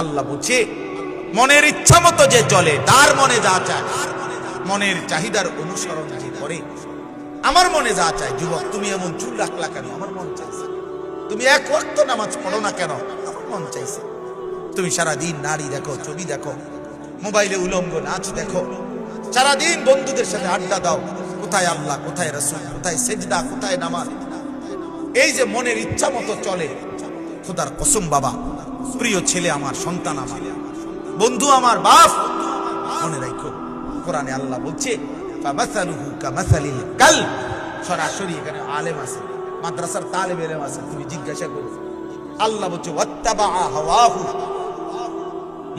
আল্লাহ বুঝে। মনের ইচ্ছা মতো যে চলে, তার মনে যা চায়। মনের চাহিদার অনুসরণ যে করে, আমার মনে যা চায়। যুবক, তুমি এমন চুল রাখলা কেন? আমার মন চাইছে। তুমি এক ওয়াক্ত নামাজ পড়ো না কেন? আমার মন চাইছে। তুমি সারা দিন নারী দেখো, ছবি দেখো, মোবাইলে উলঙ্গ নাচ দেখো। সারাদিন বন্ধুদের সাথে আড্ডা দাও। কোথায় আল্লাহ, কোথায় রসুল, কোথায় সেজদা, কোথায় নামাজ? এই যে মনের ইচ্ছা মতো চলে, খোদার কসম বাবা। প্রিয় ছেলে আমার, সন্তান আমার, বন্ধু আমার, বাপ। মনে রাখো, কোরআনে আল্লাহ বলছে সরাসরি এখানে আলেম আছে, মাদ্রাসার তালেব এলেম আছে, তুমি জিজ্ঞাসা করো। আল্লাহ বলছে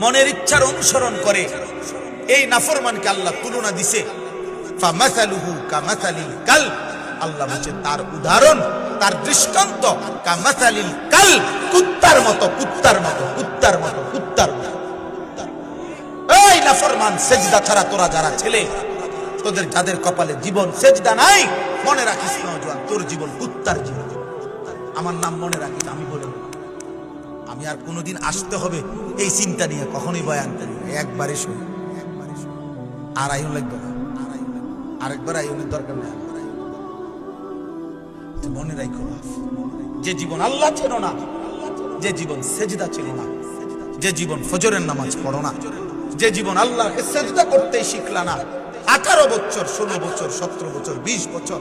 মনের ইচ্ছার অনুসরণ করে, এই নাফরমানকে আল্লাহ তুলনা দিছে আল্লাহ বলছে, তার উদাহরণ তার দৃষ্টান্ত কামাসালিল কাল, কুত্তার মতো কুত্তার মতো কুত্তার মতো কুত্তার মতো। এই নাফরমান, সেজদা ছাড়া তোরা যারা ছেলে, তোদের যাদের কপালে জীবন সেজদা নাই, মনে রাখিস নজওয়ান তোর জীবন কুত্তার জীবন। আমার নাম মনে রাখিস, আমি বলে আমি আর কোনোদিন আসতে হবে, এই চিন্তা নিয়ে কখনোই বয়ান করি। একবারে শুনি আর আইন লাগবে না। আরেকবার আইনের দরকার নেই। তো মনে রাখো যে জীবন আল্লাহ ছিল না, যে জীবন সেজদা ছিল না, যে জীবন ফজরের নামাজ পড়ো না, যে জীবন আল্লাহকে সেজদা করতেই শিখলা না, আঠারো বছর, ষোলো বছর, সতেরো বছর, বিশ বছর,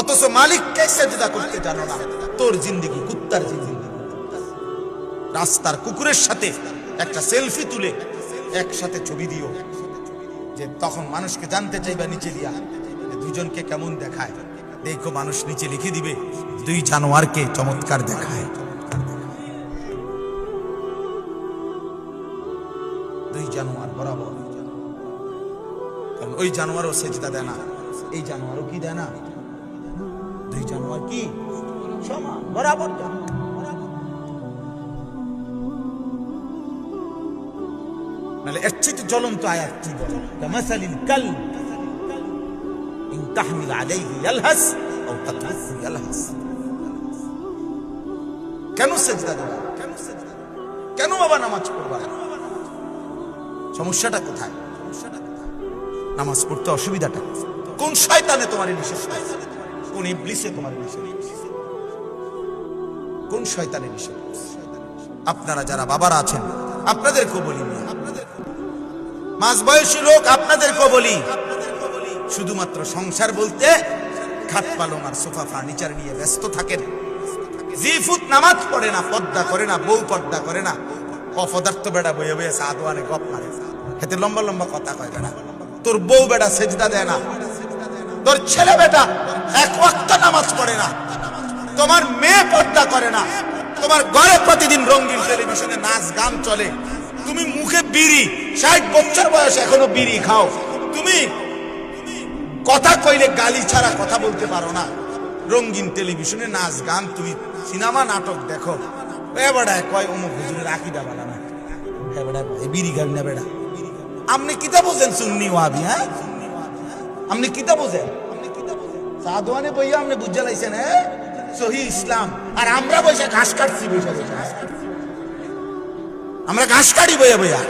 অথচ মালিককে সেজদা করতে জানো না, তোর জিন্দিগি কুত্তার জিন্দিগি। রাস্তার কুকুরের সাথে একটা সেলফি তুলে একসাথে ছবি দিও, যে তখন মানুষকে জানতে চাইবা নিচে দিয়া দুজনকে কেমন দেখায়। দেখো মানুষ নিচে লিখে দিবে, দুই জানোয়ারকে চমৎকার দেখায়। দুই জানোয়ার বরাবর। ওই জানোয়ারও সেজদা দেয় না, এই জানোয়ারও কি দেয় না? দুই জানোয়ার কি? সমান, বরাবর জানোয়ার নাহলে এর চেয়ে জ্বলন্ত আয়াত কি কাল তাহমিল আলাইহি ইয়ালহাস আও তাতরুকহু ইয়ালহাস। কেন সেজদা দেবা কেন বাবা নামাজ পড়বা? সমস্যাটা কোথায়? নামাজ পড়তে অসুবিধাটা? কোন শয়তানে তোমার নিষেধ? কোন ইবলিসে তোমার নিষেধ? কোন শয়তানে নিষেধ? আপনারা যারা বাবারা আছেন আপনাদেরকেও বলি মাঝ বয়সী লোক আপনাদেরকেও বলি শুধুমাত্র সংসার বলতে খাট পালং আর সোফা ফার্নিচার নিয়ে ব্যস্ত থাকেন। জি ফুট নামাজ পড়ে না পর্দা করে না, বউ পর্দা করে না। অপদার্থ বেড়া বয়ে বয়ে সাদওয়ানে গপ মারে। হেতে লম্বা লম্বা কথা কয় বেড়া, তোর বউ বেড়া সেজদা দেয় না। তোর ছেলে বেটা এক ওয়াক্ত নামাজ পড়ে না। তোমার মেয়ে পর্দা করে না। তোমার ঘরে প্রতিদিন রঙিন টেলিভিশনে নাচ গান চলে। তুমি মুখে বিড়ি, ষাট বছর বয়স এখনও বিড়ি খাও। তুমি কথা কইলে গালি ছাড়া কথা বলতে পারো না। রঙিন টেলিভিশনে নাচ, গান, তুমি সিনেমা, নাটক দেখো। এবারে কয়, অমুক হুজুরের আকিদা বালা না। এই বিড়ি গান না বেড়া। আপনি কিতা বোঝেন সুন্নি ওয়াবি হ্যাঁ? আপনি কিতা বোঝেন? সাধুয়ানে বইয়া আপনি বুঝে লাইছেন হ্যাঁ? সহি ইসলাম। আর আমরা বসে ঘাস কাটছি বসে বসে আমরা ঘাস কাটি বইয়া বইয়া।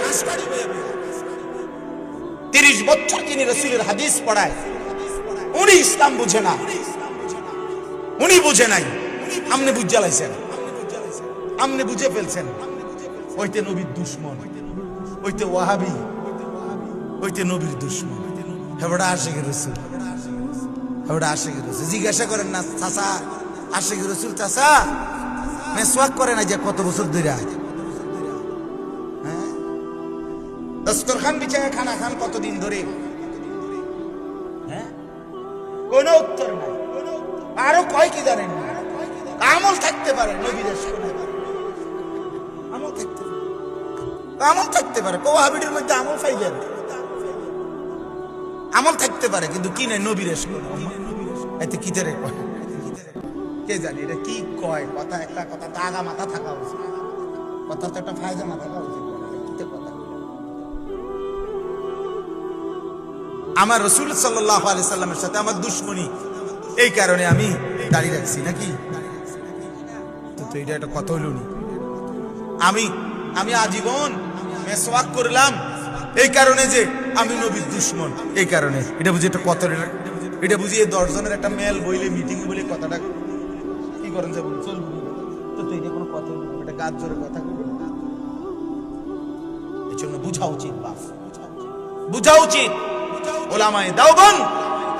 তিরিশ বছর তিনি রসুলের হাদিস পড়ায়। উনি ইসলাম বুঝে না। উনি বুঝে নাই। আমনে বুঝে লাইছেন। আপনি বুঝে ফেলছেন। ওইতে নবীর দুশ্মন। ওইতে ওয়াহাবি। ওইতে নবীর দুশ্মন। হেবড়া আশেখ রসুল। হেবড়া আশেখ রসুল। জিজ্ঞাসা করেন না চাষা আশেখ রসুল চাষা মেসওয়াক করে না যে কত বছর ধরে হ্যাঁ? দস্তরখান বিছায় খানা খান কতদিন ধরে? কোনো উত্তর নাই। আরও কয় কি জানেন আমল থাকতে পারে নবীদের সামনে। আমল থাকতে পারে। আমল থাকতে পারে। কোয়াহাবিটির মধ্যে আমল পাই যাবে আমল থাকতে পারে, কিন্তু কি নাই নবীর এতে কি তেরে কে জানি? এটা কি কয়? কথা একটা কথা তাগা মাথা থাকা উচিত। কথা তো একটা ফায়জামা থাকা উচিত। আমার রসুল সাল্লাহ সাল্লামের সাথে আমার দুশ্মনী। এই কারণে আমি দাঁড়িয়ে রাখছি নাকি? তো এটা একটা কথা হইল আমি আমি আজীবন মেসওয়াক করলাম। এই কারণে যে আমি নবীর দুশ্মন। এই কারণে। এটা বুঝি একটা কত এটা বুঝি এই দশজনের একটা মেল বইলে মিটিং বলে কথাটা কি করেন যে বলুন? চল তো তো এটা কোনো কথা এটা গাছ জোরে কথা। এই জন্য বুঝা উচিত, বাপ। বুঝা উচিত। ওলামায়ে দাওবন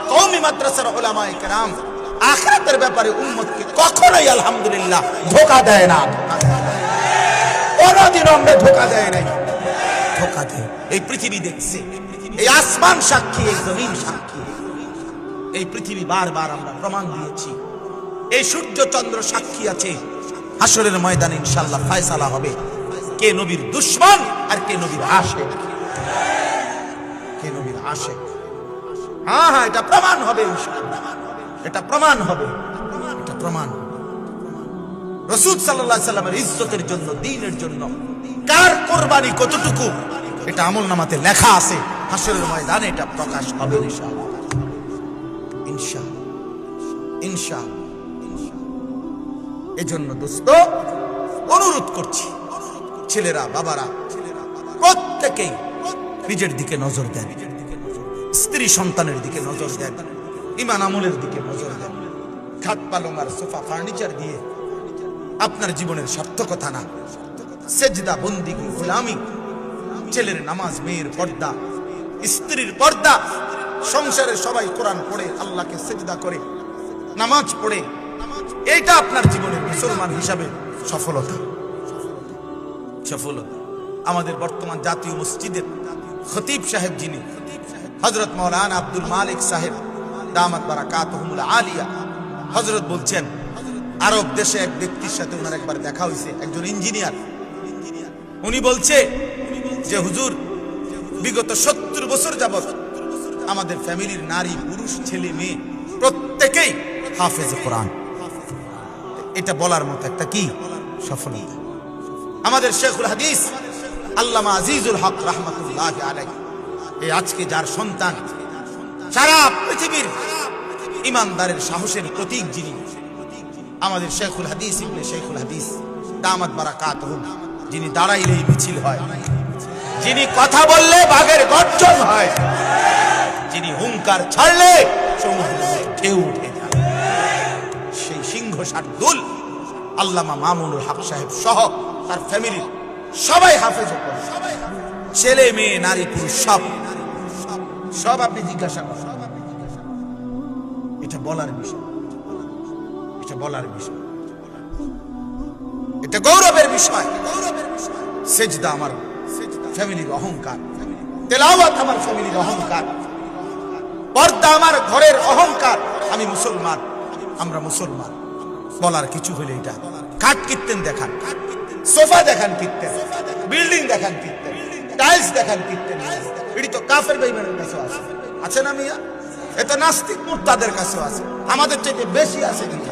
কওমি মাদ্রাসার ওলামায়ে কেরাম, আখিরাতের ব্যাপারে উম্মতকে কখনোই আলহামদুলিল্লাহ ধোকা দেয় না। আমরা ধোকা দেয় নাই। ধোকা দেয়। এই পৃথিবী দেখছে। এই আসমান সাক্ষী, এই জমিন সাক্ষী। এই পৃথিবী বারবার আমরা প্রমাণ দিয়েছি। এই সূর্য, চন্দ্র সাক্ষী আছে। হাসরের ময়দানে ইনশাল্লাহ ফায়সালা হবে। কে নবীর দুশ্মন আর কে নবীর আশেক। কে নবীর আশেক। হ্যাঁ হ্যাঁ এটা প্রমাণ হবে এটা প্রমাণ হবে। এটা প্রমাণ রসুল সাল্লাহ সাল্লামের ইজ্জতের জন্য, দিনের জন্য কার কোরবানি কতটুকু, এটা আমল নামাতে লেখা আছে। হাসরের ময়দানে এটা প্রকাশ হবে ইনশাআল্লাহ। ইনশাআল্লাহ। ইনশাআল্লাহ। এজন্য দোস্ত, অনুরোধ করছি, ছেলেরা, বাবারা, প্রত্যেকেই নিজের দিকে নজর দেন। স্ত্রী সন্তানের দিকে নজর দেন। ইমান আমলের দিকে নজর দেন। খাট পালং সোফা ফার্নিচার দিয়ে আপনার জীবনের সার্থকতা না। সেজদা বন্দিগি গোলামি, ছেলের নামাজ, মেয়ের পর্দা, স্ত্রীর পর্দা। সংসারে সবাই কোরআন পড়ে, আল্লাহকে সেজদা করে, নামাজ পড়ে। এটা আপনার জীবনের মুসলমান হিসাবে সফলতা। সফলতা। আমাদের বর্তমান জাতীয় মসজিদের খতিব সাহেব যিনি হজরত মৌলানা আব্দুল মালিক সাহেব, দামাত বারাকাতহুমুল আলিয়া হজরত বলছেন, আরব দেশে এক ব্যক্তির সাথে ওনার একবার দেখা হয়েছে একজন ইঞ্জিনিয়ার। উনি বলছে যে, হুজুর, বিগত সত্তর বছর যাবৎ আমাদের ফ্যামিলির নারী, পুরুষ, ছেলে, মেয়ে, প্রত্যেকেই হাফেজ কোরআন। এটা বলার মতো একটা কি? সফলতা। আমাদের শেখুল হাদিস আল্লামা আজিজুল হক রহমতুল্লাহ আলাই এই আজকে যার সন্তান, সারা পৃথিবীর ইমানদারের সাহসের প্রতীক যিনি, আমাদের শেখুল হাদিস ইবনে শেখুল হাদিস, দামাত বারাকাত যিনি দাঁড়াইলেই মিছিল হয়। যিনি কথা বললে বাঘের গর্জন হয়। যিনি হুঙ্কার ছাড়লে ঢেউ উঠে সেই সিংহ শার্দুল আল্লামা মামুনুল হক সাহেব সহ তার ফ্যামিলি সবাই হাফেজ ছেলে, মেয়ে, নারী, পুরুষ, সব। সব আপনি জিজ্ঞাসা করেন। এটা বলার বিষয়। এটা বলার বিষয়। এটা গৌরবের বিষয়। সেজদা আমার ফ্যামিলির অহংকার। তেলাওয়াত আমার ফ্যামিলির অহংকার। পর্দা আমার ঘরের অহংকার। আমি মুসলমান। আমরা মুসলমান। বলার কিছু হলে এটা। কাঠ কীর্তেন দেখান। সোফা দেখান কিনতেন বিল্ডিং দেখান কিনতেন টাইলস দেখান কিনতেন এটি তো কাফের বেইমানের কাছে আছে। আছে না মিয়া? এটা নাস্তিক মুর্তাদের কাছেও আছে। আমাদের চাইতে বেশি আছে কিন্তু।